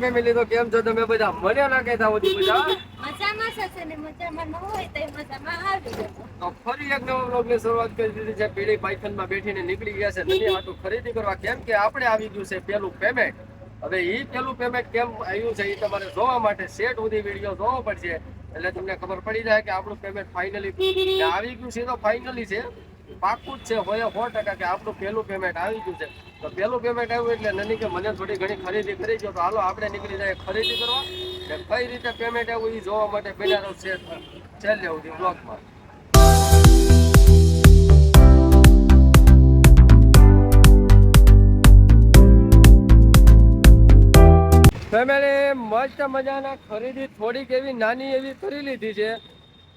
Family તો કેમ છો તમે બધા? મને ના કહેતા હોય બધા મજામાં છે ને મજામાં ન હોય તો મજામાં આવી તો ફરી એક નવા બ્લોગની શરૂઆત કરી દીધી છે. પેલી પાયથનમાં બેઠીને નીકળી ગયા છે. નદી હાટું ખરીદી કરવા. કેમ કે આપણે આવી ગયું છે પેલું પેમેન્ટ હવે ઈ પેલું પેમેન્ટ કેમ આવ્યું છે એ તમારે જોવા માટે સેટ સુધી વીડિયો જોવો પડશે. એટલે તમને ખબર પડી જાય કે આપણું પેમેન્ટ ફાઇનલી આવી ગયું છે તો ફાઇનલી છે. પાક્કું જ છે. હોય સો ટકા કે આપણું પહેલું પેમેન્ટ આવી ગયું છે. તો પહેલું પેમેન્ટ આવ્યું એટલે નની કે મને થોડી ઘણી ખરીદી કરી ગયો તો હાલો, આપણે નીકળી જાય ખરીદી કરવા. ને કઈ રીતે પેમેન્ટ આવ્યું એ જોવા માટે બેનારો છે છેલ્લે સુધી બ્લોગમાં ફેમિલી, મસ્ત મજાના ખરીદી થોડીક એવી નાની એવી કરી લીધી છે.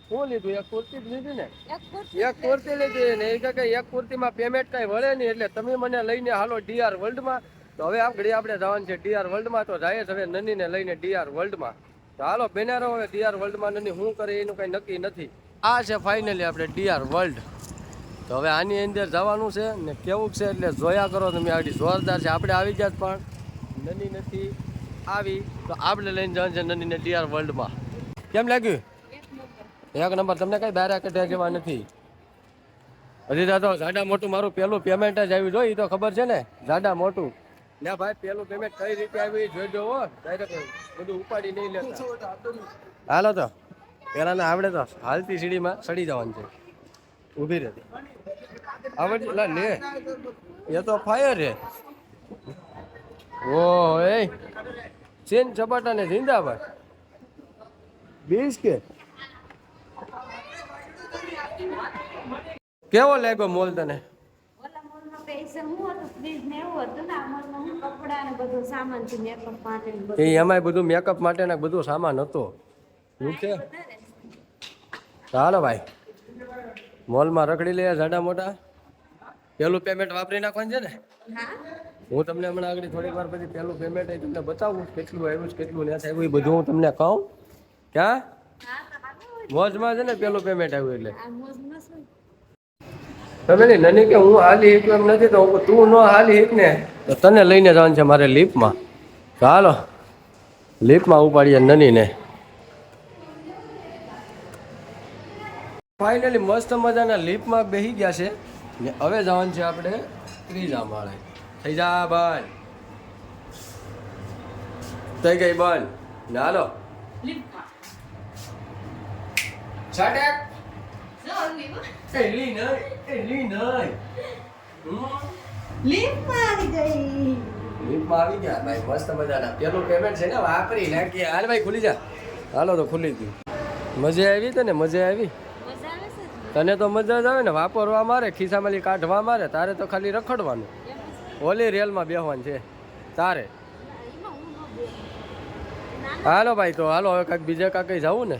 શું લીધું? એક કુર્તી જ લીધી ને? એક કુર્તી લીધી. ને એ કે એક કુર્તીમાં પેમેન્ટ કાંઈ વળે નહીં એટલે તમે મને લઈને હાલો ડીઆર વર્લ્ડમાં તો હવે આપણે આપણે જવાનું છે ડીઆર વર્લ્ડમાં તો જાય હવે નનીને લઈને ડીઆર વર્લ્ડમાં તો હાલો બેના રહો હવે ડીઆર વર્લ્ડમાં નની શું કરે એનું કઈ નક્કી નથી. આ છે ફાઇનલી આપણે ડીઆર વર્લ્ડ તો હવે આની અંદર જવાનું છે ને કેવું છે એટલે જોયા કરો તમે આગળ જોરદાર છે. આપણે આવી ગયા પણ નની નથી આવી. તો આપણે લઈને જવાનું છે નનીને ડીઆર વર્લ્ડમાં કેમ લાગ્યું? એક નંબર, તમને કઈ બાર કઢ્યા જેવા નથી. હજી તો જાડા મોટું મારું પેલું પેમેન્ટ જ આવ્યું જોઈ તો ખબર છે ને? જાડા મોટું. ના ભાઈ પેલું પેમેન્ટ કઈ રીતે આવ્યું જોઈજો હો ડાયરેક્ટ બધું ઉપાડી નહીં લેતા. હાલો તો. પેલા ને આવડે તો હાલતી સીડીમાં સડી જવાનું છે. ઊભી રહેતી આવડે લા, લે. એ તો ફાયર છે. ઓ એ ચેન ચપાટા ને જિંદાબાદ. બીસ કે? કેવો લાગ્યો મોલ તને? બધું મેકઅપ માટે ને બધું. એ એમાંય બધું મેકઅપ માટેના બધું સામાન હતો. શું છે? ચાલો ભાઈ મોલમાં રખડી લે જાડા મોટા. પેલું પેમેન્ટ વાપરી નાખવાનું છે ને? હું? તમને હમણાં આગળ થોડીક વાર પછી પેલું પેમેન્ટ તમને બતાવું કેટલું આવ્યું છે કેટલું નથી આવ્યું એ બધું હું તમને કહું. ક્યાં. મોજમાં છે ને પેલું પેમેન્ટ આવ્યું એટલે? નહીં નની કે હું હાલી એક એમ નથી તો તું ન હાલી એક ને તો તને લઈને જવાનું છે મારે લીફમાં ચાલો લીપમાં ઉપાડીએ નનીને. ફાઇનલી મસ્ત મજાના લીપમાં બેસી ગયા છે. ને હવે જવાનું છે આપણે ત્રીજા માળે. થઈ જા બંધ થઈ ગઈ બંધ ને હાલો. છાટેક એ લી નહીં એ લી નહીં હમ આવી ગઈ લીફમાં આવી ગયા ભાઈ મસ્ત મજાના પેલું પેમેન્ટ છે ને વાપરી નાખીએ હાલ ભાઈ ખુલી જા હાલો તો ખુલી ગયું મજા આવી તને મજા આવી. તને તો મજા જ આવે ને વાપરવા મારે ખિસ્સામાંથી કાઢવા મારે તારે તો ખાલી રખડવાનું. ઓલી રેલમાં બેહવાનું છે તારે હાલો ભાઈ તો હાલો હવે કાંઈક બીજે કાંઈ જવું ને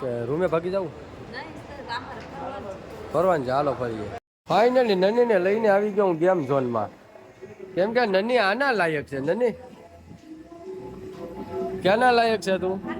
કે રૂમે ભાગી જવું નહીં તો અમારે કરવાનું. ફરવાનું ચાલો ફરીએ. ફાઇનલી નનીને લઈને આવી ગયો હું ગેમ ઝોનમાં કેમ કે નની આના લાયક છે, નની. ક્યાંના લાયક છે તું?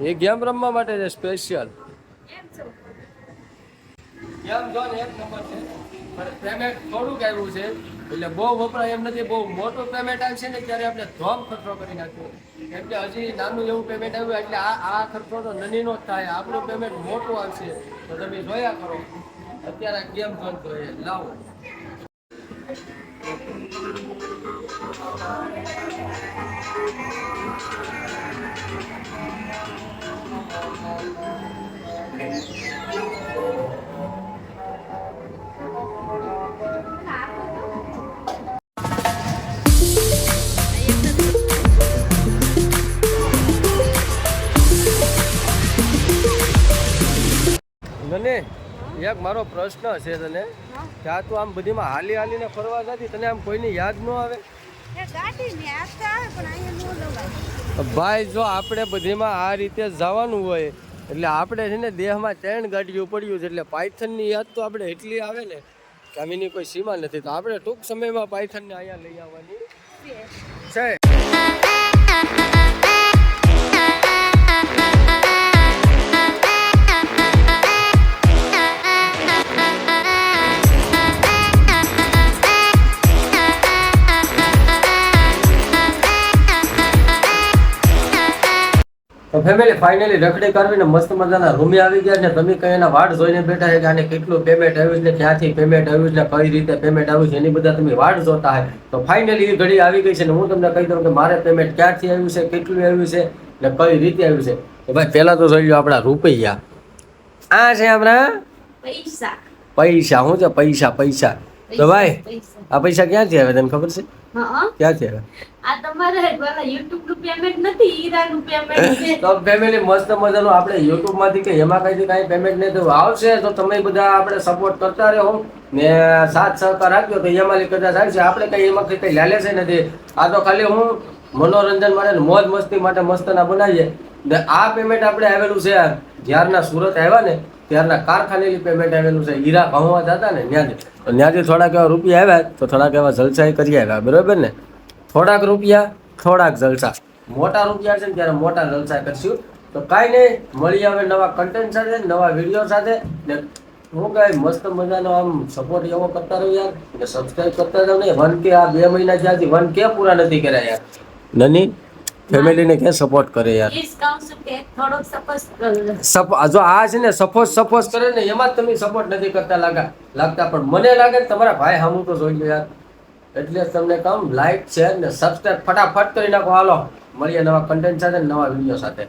એ ગેમ રમવા માટે છે સ્પેશિયલ ગેમ જો ને એક નંબર છે. પણ પેમેન્ટ થોડુંક આવ્યું છે. એટલે બહુ વપરાય એમ નથી બહુ મોટું પેમેન્ટ આવશે ને ત્યારે આપણે ધોમ ખર્ચો કરી નાખ્યો. કેમ કે હજી નાનું એવું પેમેન્ટ આવ્યું એટલે આ આ ખર્ચો તો નનીનો જ થાય. આપણું પેમેન્ટ મોટું આવશે. તો તમે જોયા કરો. અત્યારે ગેમ ઝોન જોઈએ લાવો. એક મારો પ્રશ્ન છે તને. કે આ તું આમ બધીમાં હાલી હાલીને ફરવા જતી તને આમ કોઈની યાદ ન આવે? ને નો ભાઈ જો આપણે બધીમાં આ રીતે જવાનું હોય એટલે આપણે છે ને દેહમાં ત્રણ ગાડીઓ પડ્યું છે એટલે પાયથનની યાદ તો આપણે એટલી આવે ને કે આમીની કોઈ સીમા નથી. તો આપણે ટૂંક સમયમાં પાયથનને અહીંયા લઈ આવવાની. છે? તો ફેમિલી ફાઇનલી રખડી કરવીને મસ્ત મજાના રૂમે આવી ગયા ને તમે કઈ એના વાટ જોઈને બેઠા છે કે આને કેટલું પેમેન્ટ આવ્યું છે ક્યાંથી પેમેન્ટ આવ્યું છે કઈ રીતે પેમેન્ટ આવ્યું છે એની બધા તમે વાટ જોતા હોય. તો ફાઇનલી એ ઘડી આવી ગઈ છે ને હું તમને કહી દઉં કે મારે પેમેન્ટ ક્યાંથી આવ્યું છે કેટલું આવ્યું છે ને કઈ રીતે આવ્યું છે. તો ભાઈ પહેલા તો જોઈ લો આપણા રૂપિયા. આ છે આપણા પૈસા. પૈસા. શું છે પૈસા પૈસા. તો ભાઈ આ પૈસા ક્યાંથી આવે તને ખબર છે? ક્યાંથી આવે આ તમારે પેલા યુટ્યુબનું પેમેન્ટ નથી હીરા નું પેમેન્ટ છે. તો ફેમિલી મસ્ત મજાનું આપણે યુટ્યુબમાંથી કે એમાં કઈ કઈ પેમેન્ટ નહીં તો આવશે તો તમે બધા આપણે સપોર્ટ કરતા રહો. ને સાથ સહકાર આપ્યો તો એમાં કદાચ આવશે. આપણે કઈ એમાં કઈ લાલે છે નથી. આ તો ખાલી હું મનોરંજન માટે મોજ મસ્તી માટે મસ્તના બનાવીએ. ને આ પેમેન્ટ આપણે આવેલું છે જ્યારના સુરત આવ્યા ને, ત્યારના કારખાનેલી પેમેન્ટ આવેલું છે. હીરા ભાવવા જતા ને ત્યાંથી તો ત્યાંથી થોડાક એવા રૂપિયા આવ્યા, તો થોડાક એવા જલસા કરી આવ્યા, બરાબર ને? થોડાક રૂપિયા, થોડાક જલસા. મોટા રૂપિયા છે ને, ત્યારે મોટા જલસા કરશું. તો કાંઈ નહીં, મળી આવે નવા કન્ટેન્ટ સાથે, નવા વીડિયો સાથે. ને હું કાંઈ મસ્ત મજાનો આમ સપોર્ટ એવો કરતા રહ્યો યાર. ને સબસ્ક્રાઈબ કરતા રહ્યો ને, વન કે આ બે મહિના જ્યાંથી વન કે પૂરા નથી કર્યા યાર. નની ફેમિલીને ક્યાં સપોર્ટ કરે યાર? કે જો આ છે ને સપોઝ સપોઝ કરે ને એમાં જ તમે સપોર્ટ નથી કરતા લાગા લાગતા. પણ મને લાગે કે તમારા ભાઈ હામું તો જોઈ લો યાર. એટલે તમને કહું લાઈક શેર ને સબસ્ક્રાઈબ ફટાફટ કરી નાખો. હાલો મળીએ નવા કન્ટેન્ટ સાથે ને નવા વીડિયો સાથે.